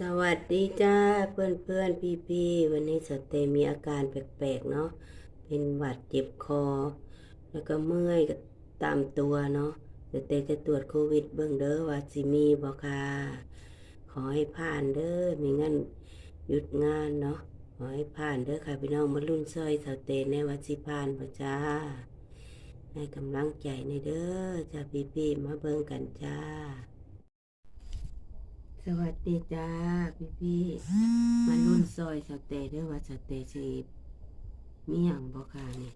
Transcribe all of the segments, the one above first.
สวัสดีจ้าเพื่อนเพื่อนพี่พี่ๆวันนี้สเตมีอาการแปลกๆเนาะเป็นหวัดเจ็บคอ แล้วก็เมื่อยก็ตามตัวเนาะสเตจะตรวจโควิดเบิ่งเด้อว่าสิมีบ่ค่ะขอให้ผ่านเด้อไม่งั้นหยุดงานเนาะขอให้ผ่านเด้อค่ะพี่น้องมารุ่นซอยสเตย์ในว่าสิผ่านบ่จ้าให้กำลังใจในเด้อจ้าพี่พี่ๆมาเบิ่งกันจ้า สวัสดีจ้าพี่พี่ๆมารุ่นซอยสเตย์ด้วยว่าสเตย์สิมีอย่างบ่ค่ะนี่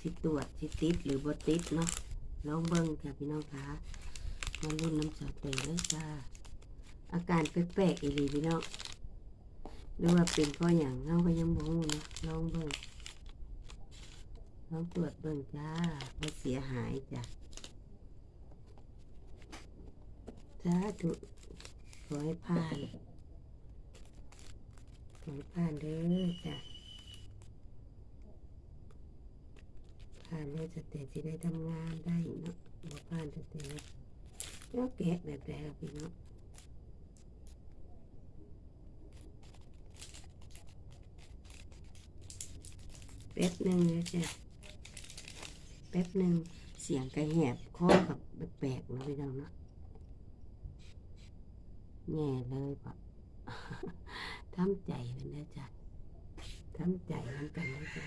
สิตรวจสิติดหรือบ่ติดเนาะลองเบิ่งค่ะพี่น้องคะมารุ่นน้ำสเตย์เลยจ้าอาการแปลกๆอีหลีพี่น้องหรือว่าเป็นเพราะอย่างเราก็ยังบ่ฮู้เนาะลองเบิ่งลองตรวจเบิ่งจ้าบ่เสียหายจ้ะสาธุ ขอให้ผ่านขอให้ผ่านเด้อจ้ะผ่านเลยสเตจสิได้ทำงานได้เนาะบ่ผ่านสเตจแล้วแกะแบบใดล่ะพี่น้องแป๊บหนึ่งเลยจ้ะแป๊บหนึ่งเสียงกระแหบคอกับแปลกๆนาะพี่น้องเนาะ แง่เลยปะทำใจมันนะจ๊ะทำใจมันกันนะจ๊ะ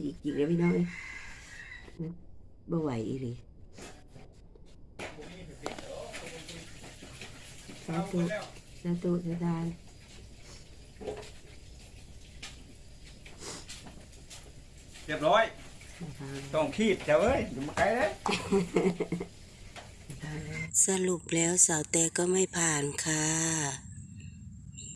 อีกจริงเลยพี่น้องเอ้ยบ่ไหวอีหลีสาธุสาธุสาดานเรียบร้อย ต้องขีดเจ้าเอ้ยอย่ามาไกลเลย สรุปแล้วสาวแต่ก็ไม่ผ่านค่ะ